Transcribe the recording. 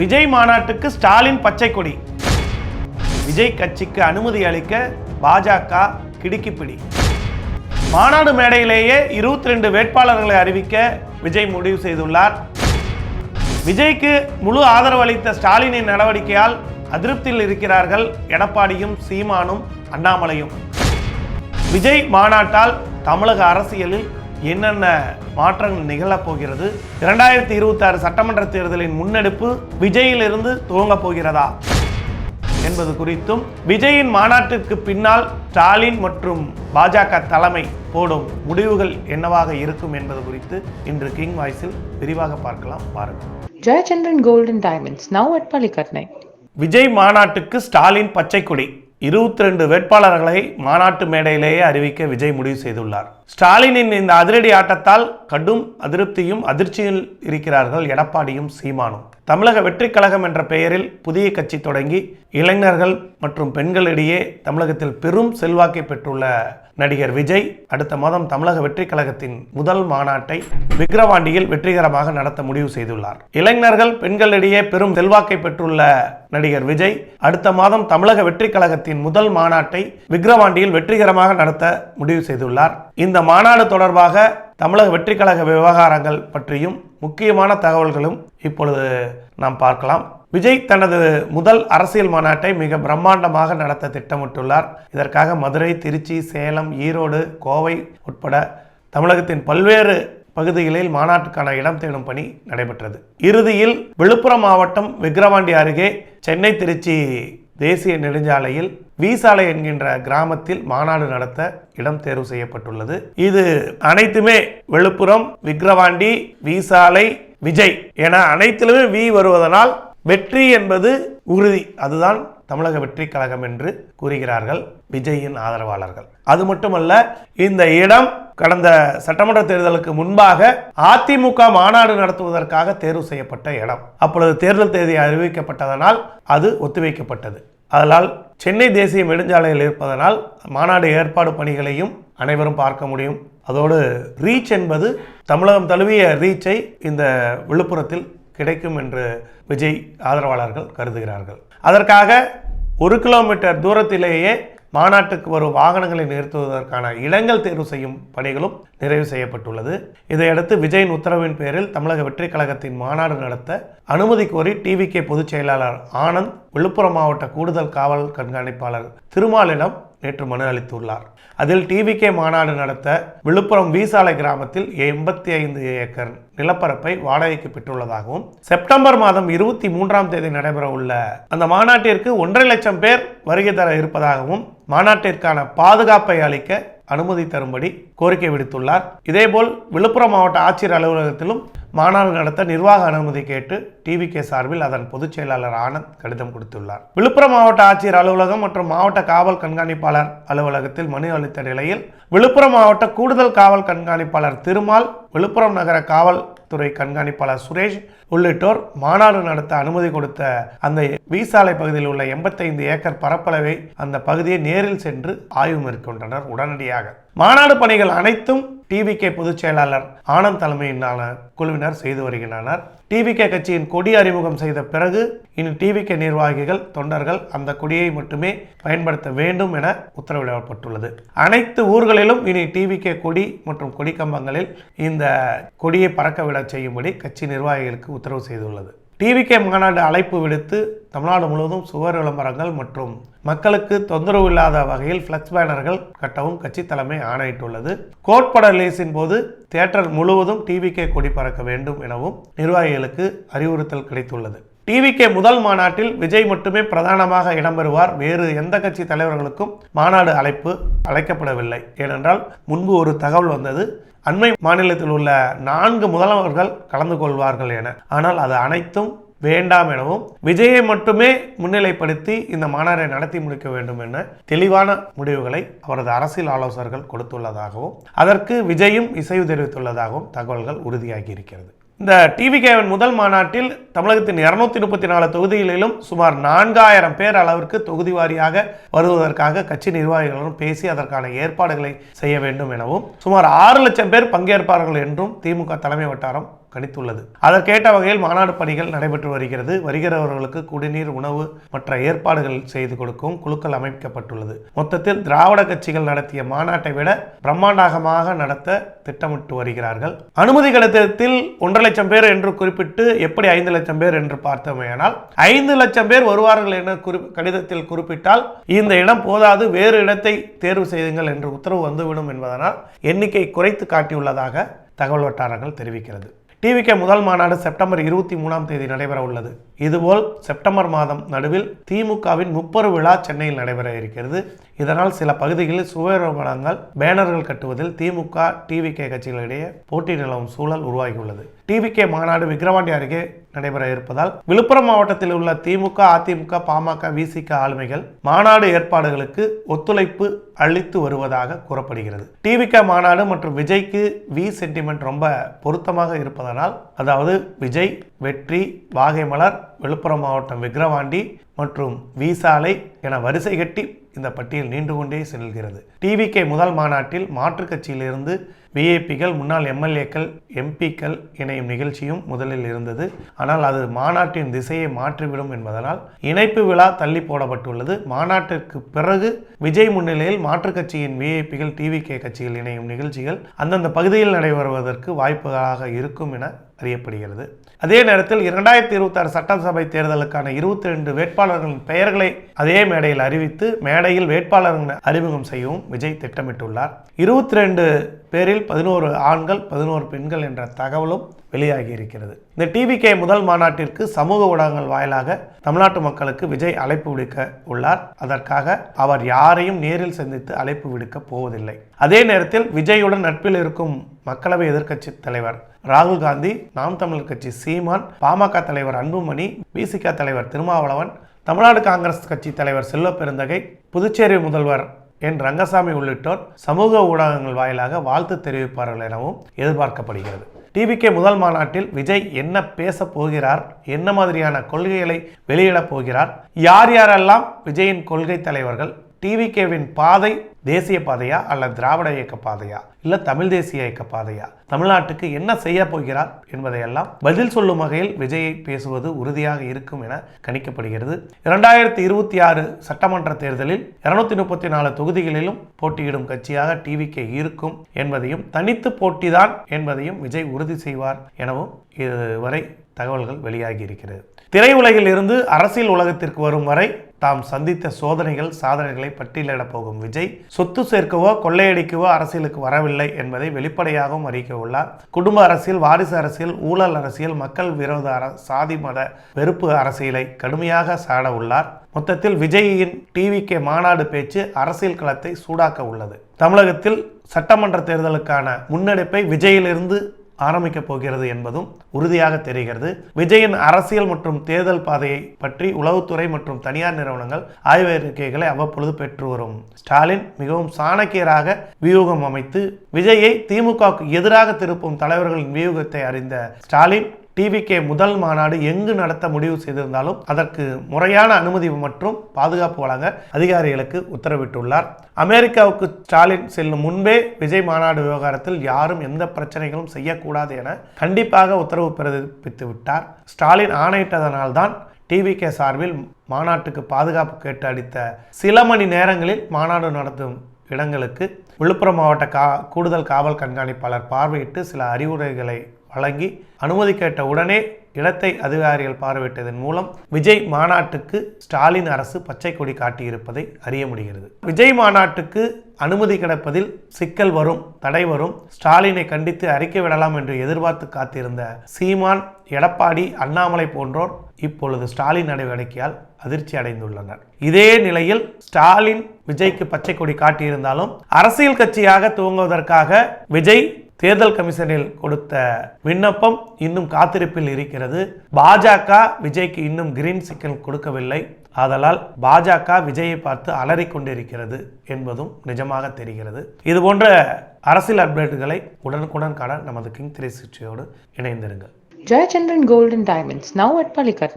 விஜய் மாநாட்டுக்கு ஸ்டாலின் பச்சை கொடி. விஜய் கட்சிக்கு அனுமதி அளிக்க பாஜக கிடுக்கிப்பிடி மாநாடு மேடையிலேயே இருபத்தி ரெண்டு வேட்பாளர்களை அறிவிக்க விஜய் முடிவு செய்துள்ளார். விஜய்க்கு முழு ஆதரவு அளித்த ஸ்டாலினின் நடவடிக்கையால் அதிருப்தியில் இருக்கிறார்கள் எடப்பாடியும் சீமானும் அண்ணாமலையும். விஜய் மாநாட்டால் தமிழக அரசியலில் என்னென்ன மாற்றங்கள் நிகழப் போகிறது. இரண்டாயிரத்தி இருபத்தி ஆறு சட்டமன்ற தேர்தலின் முன்னெடுப்பு விஜயிலிருந்து துவங்கப் போகிறதா என்பது குறித்தும் விஜயின் மாநாட்டிற்கு பின்னால் ஸ்டாலின் மற்றும் பாஜக தலைமை போடும் முடிவுகள் என்னவாக இருக்கும் என்பது குறித்து இன்று கிங் வாய்ஸில் விரிவாக பார்க்கலாம். பாருங்கள் Gold and Diamonds, now at Palikatnai. Vijay மாநாட்டுக்கு ஸ்டாலின் பச்சை கொடி இருபத்தி ரெண்டு வேட்பாளர்களை மாநாட்டு மேடையிலேயே அறிவிக்க விஜய் முடிவு செய்துள்ளார். ஸ்டாலினின் இந்த அதிரடி ஆட்டத்தால் கடும் அதிருப்தியும் அதிர்ச்சியில் இருக்கிறார்கள் எடப்பாடியும் சீமானும். தமிழக வெற்றி கழகம் என்ற பெயரில் புதிய கட்சி தொடங்கி இளைஞர்கள் மற்றும் பெண்களிடையே தமிழகத்தில் பெரும் செல்வாக்கை பெற்றுள்ள நடிகர் விஜய் அடுத்த மாதம் தமிழக வெற்றிக் கழகத்தின் முதல் மாநாட்டை விக்கிரவாண்டியில் வெற்றிகரமாக நடத்த முடிவு செய்துள்ளார். இளைஞர்கள் பெண்களிடையே பெரும் செல்வாக்கை பெற்றுள்ள நடிகர் விஜய் அடுத்த மாதம் தமிழக வெற்றிக் கழகத்தின் முதல் மாநாட்டை விக்கிரவாண்டியில் வெற்றிகரமாக நடத்த முடிவு செய்துள்ளார். இந்த மாநாடு தொடர்பாக தமிழக வெற்றிக் கழக விவகாரங்கள் பற்றியும் முக்கியமான தகவல்களும் இப்பொழுது நாம் பார்க்கலாம். விஜய் தனது முதல் அரசியல் மாநாட்டை மிக பிரம்மாண்டமாக நடத்த திட்டமிட்டுள்ளார். இதற்காக மதுரை திருச்சி சேலம் ஈரோடு கோவை உட்பட தமிழகத்தின் பல்வேறு பகுதிகளில் மாநாட்டுக்கான இடம் தேடும் பணி நடைபெற்றது. இறுதியில் விழுப்புரம் மாவட்டம் விக்கிரவாண்டி அருகே சென்னை திருச்சி தேசிய நெடுஞ்சாலையில் வீசாலை என்கின்ற கிராமத்தில் மாநாடு நடத்த இடம் தேர்வு செய்யப்பட்டுள்ளது. இது அனைத்துமே விழுப்புரம் விக்கிரவாண்டி வீசாலை விஜய் என அனைத்திலுமே வி வருவதனால் வெற்றி என்பது உறுதி. அதுதான் தமிழக வெற்றி கழகம் என்று கூறுகிறார்கள் விஜயின் ஆதரவாளர்கள். அது மட்டுமல்ல இந்த இடம் கடந்த சட்டமன்ற தேர்தலுக்கு முன்பாக அதிமுக மாநாடு நடத்துவதற்காக தேர்வு செய்யப்பட்ட இடம். அப்பொழுது தேர்தல் தேதி அறிவிக்கப்பட்டதனால் அது ஒத்திவைக்கப்பட்டது. அதனால் சென்னை தேசிய நெடுஞ்சாலையில் இருப்பதனால் மாநாடு ஏற்பாடு பணிகளையும் அனைவரும் பார்க்க முடியும். அதோடு ரீச் என்பது தமிழகம் தழுவிய ரீச்சை இந்த விழுப்புரத்தில் கிடைக்கும் என்று விஜய் ஆதரவாளர்கள் கருதுகிறார்கள். அதற்காக ஒரு கிலோமீட்டர் தூரத்திலேயே மாநாட்டுக்கு வரும் வாகனங்களை நிறுத்துவதற்கான இடங்கள் தேர்வு செய்யும் பணிகளும் நிறைவு செய்யப்பட்டுள்ளது. இதையடுத்து விஜயின் உத்தரவின் பேரில் தமிழக வெற்றிக் கழகத்தின் மாநாடு நடத்த அனுமதி கோரி டிவிகே பொதுச் செயலாளர் ஆனந்த் விழுப்புரம் மாவட்ட கூடுதல் காவல் கண்காணிப்பாளர் திருமாலிடம் நேற்று மனு அளித்துள்ளார். அதில் டிவிகே மாநாடு நடத்த விழுப்புரம் வீசாலை கிராமத்தில் எண்பத்தி ஐந்து ஏக்கர் நிலப்பரப்பை வாடகைக்கு பெற்றுள்ளதாகவும் செப்டம்பர் மாதம் இருபத்தி மூன்றாம் தேதி நடைபெற உள்ள அந்த மாநாட்டிற்கு ஒன்றரை லட்சம் பேர் வருகை தர இருப்பதாகவும் மாநாட்டிற்கான பாதுகாப்பை அளிக்க அனுமதி தரும்படி கோரிக்கை விடுத்துள்ளார். இதேபோல் விழுப்புரம் மாவட்ட ஆட்சியர் அலுவலகத்திலும் மாநாடு நடத்த நிர்வாக அனுமதி கேட்டு டிவிகே சார்பில் அதன் பொதுச் செயலாளர் ஆனந்த் கடிதம் கொடுத்துள்ளார். விழுப்புரம் மாவட்ட ஆட்சியர் அலுவலகம் மற்றும் மாவட்ட காவல் கண்காணிப்பாளர் அலுவலகத்தில் மனு அளித்த நிலையில் விழுப்புரம் மாவட்ட கூடுதல் காவல் கண்காணிப்பாளர் திருமால் விழுப்புரம் நகர காவல்துறை கண்காணிப்பாளர் சுரேஷ் உள்ளிட்டோர் மாநாடு நடத்த அனுமதி கொடுத்த அந்த வீசாலை பகுதியில் உள்ள எண்பத்தைந்து ஏக்கர் பரப்பளவை அந்த பகுதியை நேரில் சென்று ஆய்வு மேற்கொண்டனர் உடனடியாக. மாநாடு பணிகள் அனைத்தும் டிவிகே பொதுச் செயலாளர் ஆனந்த் தலைமையிலான குழுவினர் செய்து வருகின்றனர். டிவிகே கட்சியின் கொடி அறிமுகம் செய்த பிறகு இனி டிவிகே நிர்வாகிகள் தொண்டர்கள் அந்த கொடியை மட்டுமே பயன்படுத்த வேண்டும் என உத்தரவிடப்பட்டுள்ளது. அனைத்து ஊர்களிலும் இனி டிவிகே கொடி மற்றும் கொடி கம்பங்களில் இந்த கொடியை பறக்க விட செய்யும்படி கட்சி நிர்வாகிகளுக்கு உத்தரவு செய்துள்ளது. டிவிகே மாநாடு அழைப்பு விடுத்து தமிழ்நாடு முழுவதும் சுவர் விளம்பரங்கள் மற்றும் மக்களுக்கு தொந்தரவு இல்லாத வகையில் ஃப்ளெக்ஸ் பேனர்கள் கட்டவும் கட்சி தலைமை ஆணையிட்டுள்ளது. கோட்பட ரிலீஸின் போது தியேட்டர் முழுவதும் டிவிகே கொடி பறக்க வேண்டும் எனவும் நிர்வாகிகளுக்கு அறிவுறுத்தல் கிடைத்துள்ளது. டிவிகே முதல் மாநாட்டில் விஜய் மட்டுமே பிரதானமாக இடம்பெறுவார். வேறு எந்த கட்சி தலைவர்களுக்கும் மாநாடு அழைப்பு அழைக்கப்படவில்லை. ஏனென்றால் முன்பு ஒரு தகவல் வந்தது. அண்மை மாநிலத்தில் உள்ள நான்கு முதல்வர்கள் கலந்து கொள்வார்கள் என. ஆனால் அது அனைத்தும் வேண்டாம் எனவும் விஜயை மட்டுமே முன்னிலைப்படுத்தி இந்த மாநாட்டை நடத்தி முடிக்க வேண்டும் என தெளிவான முடிவுகளை அவரது அரசியல் ஆலோசகர்கள் கொடுத்துள்ளதாகவும் அதற்கு விஜயும் இசைவு தெரிவித்துள்ளதாகவும் தகவல்கள் உறுதியாகி இருக்கிறது. இந்த டிவிகேவின் முதல் மாநாட்டில் தமிழகத்தின் இருநூத்தி முப்பத்தி நாலு தொகுதிகளிலும் சுமார் நான்காயிரம் பேர் அளவிற்கு தொகுதி வாரியாக வருவதற்காக கட்சி நிர்வாகிகளுடன் பேசி அதற்கான ஏற்பாடுகளை செய்ய வேண்டும் எனவும் சுமார் ஆறு லட்சம் பேர் பங்கேற்பார்கள் என்றும் திமுக தலைமை வட்டாரம் கணித்துள்ளது. அதற்கேற்ற வகையில் மாநாடு பணிகள் நடைபெற்று வருகிறது. வருகிறவர்களுக்கு குடிநீர் உணவு மற்ற ஏற்பாடுகள் செய்து கொடுக்கும் குழுக்கள் அமைக்கப்பட்டுள்ளது. மொத்தத்தில் திராவிட கட்சிகள் நடத்திய மாநாட்டை விட பிரம்மாண்டமாக நடத்த திட்டமிட்டு வருகிறார்கள். அனுமதி கடிதத்தில் ஒன்றரை லட்சம் பேர் என்று குறிப்பிட்டு எப்படி ஐந்து லட்சம் பேர் என்று பார்த்தோமேயானால் ஐந்து லட்சம் பேர் வருவார்கள் என குறி கடிதத்தில் குறிப்பிட்டால் இந்த இடம் போதாது வேறு இடத்தை தேர்வு செய்யுங்கள் என்று உத்தரவு வந்துவிடும் என்பதனால் எண்ணிக்கை குறைத்து காட்டியுள்ளதாக தகவல் வட்டாரங்கள் தெரிவிக்கிறது. டிவிகே முதல் மாநாடு செப்டம்பர் இருபத்தி மூணாம் தேதி நடைபெற உள்ளது. இதுபோல் செப்டம்பர் மாதம் நடுவில் திமுகவின் முப்பரு விழா சென்னையில் நடைபெற இருக்கிறது. இதனால் சில பகுதிகளில் சுவரபடங்கள் பேனர்கள் கட்டுவதில் திமுக டிவிகே கட்சிகளிடையே போட்டி நிலவும் சூழல் உருவாகியுள்ளது. டிவிகே மாநாடு விக்கிரவாண்டி அருகே நடைபெற இருப்பதால் விழுப்புரம் மாவட்டத்தில் உள்ள திமுக அதிமுக பாமக விசிக ஆளுமைகள் மாநாடு ஏற்பாடுகளுக்கு ஒத்துழைப்பு அளித்து வருவதாக கூறப்படுகிறது. டிவிக மாநாடு மற்றும் விஜய்க்கு வி சென்டிமெண்ட் ரொம்ப பொருத்தமாக இருப்பதனால் அதாவது விஜய் வெற்றி வாகைமலர் விழுப்புரம் மாவட்டம் விக்ரவாண்டி மற்றும் வி சாலை என வரிசை கட்டி இந்த பட்டியல் நீண்டு கொண்டே செல்கிறது. டிவிகே முதல் மாநாட்டில் மாற்றுக் கட்சியிலிருந்து விஐபிகள் முன்னாள் எம்எல்ஏக்கள் எம்பிக்கள் இணையும் நிகழ்ச்சியும் முதலில் இருந்தது. ஆனால் அது மாநாட்டின் திசையை மாற்றிவிடும் என்பதனால் இணைப்பு விழா தள்ளி போடப்பட்டுள்ளது. மாநாட்டிற்கு பிறகு விஜய் முன்னிலையில் மாற்றுக் கட்சியின் விஐபிகள் டிவிகே கட்சிகள் இணையும் நிகழ்ச்சிகள் அந்தந்த பகுதியில் நடைபெறுவதற்கு வாய்ப்புகளாக இருக்கும் என அறியப்படுகிறது. அதே நேரத்தில் இரண்டாயிரத்தி இருபத்தாறு சட்டசபை தேர்தலுக்கான இருபத்தி ரெண்டு வேட்பாளர்களின் பெயர்களை அதே மேடையில் அறிவித்து மேடையில் வேட்பாளர்களை அறிமுகம் செய்யவும் விஜய் திட்டமிட்டுள்ளார். இருபத்தி ரெண்டு பேரில் பதினோரு ஆண்கள் பதினோரு பெண்கள் என்ற தகவலும் வெளியாகி இருக்கிறது. இந்த டிவிகே முதல் மாநாட்டிற்கு சமூக ஊடகங்கள் வாயிலாக தமிழ்நாட்டு மக்களுக்கு விஜய் அழைப்பு விடுக்க உள்ளார். அதற்காக அவர் யாரையும் நேரில் சந்தித்து அழைப்பு விடுக்க போவதில்லை. அதே நேரத்தில் விஜயுடன் நட்பில் இருக்கும் மக்களவை எதிர்க்கட்சி தலைவர் ராகுல் காந்தி நாம் தமிழர் கட்சி சீமான் பாமக தலைவர் அன்புமணி விசிக தலைவர் திருமாவளவன் தமிழ்நாடு காங்கிரஸ் கட்சி தலைவர் செல்வ பெருந்தகை புதுச்சேரி முதல்வர் என் ரங்கசாமி உள்ளிட்டோர் சமூக ஊடகங்கள் வாயிலாக வாழ்த்து தெரிவிப்பார்கள் எனவும் எதிர்பார்க்கப்படுகிறது. டிவிகே முதல் மாநாட்டில் விஜய் என்ன பேச போகிறார்? என்ன மாதிரியான கொள்கைகளை வெளியிடப் போகிறார்? யார் யாரெல்லாம் விஜயின் கொள்கை தலைவர்கள்? டிவிகேவின் பாதை தேசிய பாதையா அல்ல திராவிட இயக்க பாதையா? இல்ல தமிழ் தேசிய இயக்க பாதையா? தமிழ்நாட்டுக்கு என்ன செய்ய போகிறார் என்பதையெல்லாம் பதில் சொல்லும் வகையில் விஜயை பேசுவது உறுதியாக இருக்கும் என கணிக்கப்படுகிறது. இரண்டாயிரத்தி இருபத்தி ஆறு சட்டமன்ற தேர்தலில் இருநூத்தி முப்பத்தி நாலு தொகுதிகளிலும் போட்டியிடும் கட்சியாக டிவிகே இருக்கும் என்பதையும் தனித்து போட்டிதான் என்பதையும் விஜய் உறுதி செய்வார் எனவும் இதுவரை தகவல்கள் வெளியாகி இருக்கிறது. திரையுலகில் இருந்து அரசியல் உலகத்திற்கு வரும் வரை தாம் சந்தித்த சோதனைகள் சாதனைகளை பட்டியலிடப் போகும் விஜய் சொத்து சேர்க்கவோ கொள்ளையடிக்கவோ அரசியலுக்கு வரவில்லை என்பதை வெளிப்படையாகவும் அறிவிக்க உள்ளார். குடும்ப அரசியல் வாரிசு அரசியல் ஊழல் அரசியல் மக்கள் விரோத அர சாதி மத வெறுப்பு அரசியலை கடுமையாக சாட உள்ளார். மொத்தத்தில் விஜயின் டிவிகே மாநாடு பேச்சு அரசியல் களத்தை சூடாக்க உள்ளது. தமிழகத்தில் சட்டமன்ற தேர்தலுக்கான முன்னெடுப்பை விஜயிலிருந்து ஆரம்பிக்கப் போகிறது என்பதும் உறுதியாக தெரிகிறது. விஜயின் அரசியல் மற்றும் தேர்தல் பாதையை பற்றி உளவுத்துறை மற்றும் தனியார் நிறுவனங்கள் ஆய்வறிக்கைகளை அவ்வப்பொழுது பெற்று வரும். ஸ்டாலின் மிகவும் சாணக்கியராக வியூகம் அமைத்து விஜயை திமுகவுக்கு எதிராக திருப்பும் தலைவர்களின் வியூகத்தை அறிந்த ஸ்டாலின் டிவிகே முதல் மாநாடு எங்கு நடத்த முடிவு செய்திருந்தாலும் அதற்கு முறையான அனுமதி மற்றும் பாதுகாப்பு வழங்க அதிகாரிகளுக்கு உத்தரவிட்டுள்ளார். அமெரிக்காவுக்கு ஸ்டாலின் செல்லும் முன்பே விஜய் மாநாடு விவகாரத்தில் யாரும் எந்த பிரச்சனைகளும் செய்யக்கூடாது என கண்டிப்பாக உத்தரவு பிறப்பித்து விட்டார் ஸ்டாலின் ஆணையிட்டதனால்தான் டிவிகே சார்பில் மாநாட்டுக்கு பாதுகாப்பு கேட்டு அளித்த சில மணி நேரங்களில் மாநாடு நடத்தும் இடங்களுக்கு விழுப்புரம் மாவட்ட கா கூடுதல் காவல் கண்காணிப்பாளர் பார்வையிட்டு சில அறிவுரைகளை வழங்கி அனுமதி கேட்ட உடனே இடத்தை அதிகாரிகள் பார்வையிட்டதன் மூலம் விஜய் மாநாட்டுக்கு ஸ்டாலின் அரசு பச்சை கொடி காட்டியிருப்பதை அறிய முடிகிறது. விஜய் மாநாட்டுக்கு அனுமதி கிடைப்பதில் சிக்கல் வரும் தடை வரும். ஸ்டாலினை கண்டித்து அறிக்கை விடலாம் என்று எதிர்பார்த்து காத்திருந்த சீமான் எடப்பாடி அண்ணாமலை போன்றோர் இப்பொழுது ஸ்டாலின் நடவடிக்கையால் அதிர்ச்சி அடைந்துள்ளனர். இதே நிலையில் ஸ்டாலின் விஜய்க்கு பச்சை கொடி காட்டியிருந்தாலும் அரசியல் கட்சியாக துவங்குவதற்காக விஜய் தேர்தல் கமிஷனில் கொடுத்த விண்ணப்பம் இன்னும் காத்திருப்பில் இருக்கிறது. பாஜக விஜய்க்கு இன்னும் கிரீன் சிக்னல் கொடுக்கவில்லை. ஆதலால் பாஜக விஜயை பார்த்து அலறிக் கொண்டிருக்கிறது என்பதும் நிஜமாக தெரிகிறது. இது போன்ற அரசியல் அப்டேட்டுகளை உடனுக்குடன் காண நமது கிங் த்ரீ சிக்ஸ்டியோடு இணைந்திருங்கள். Jayachandran golden diamonds now at at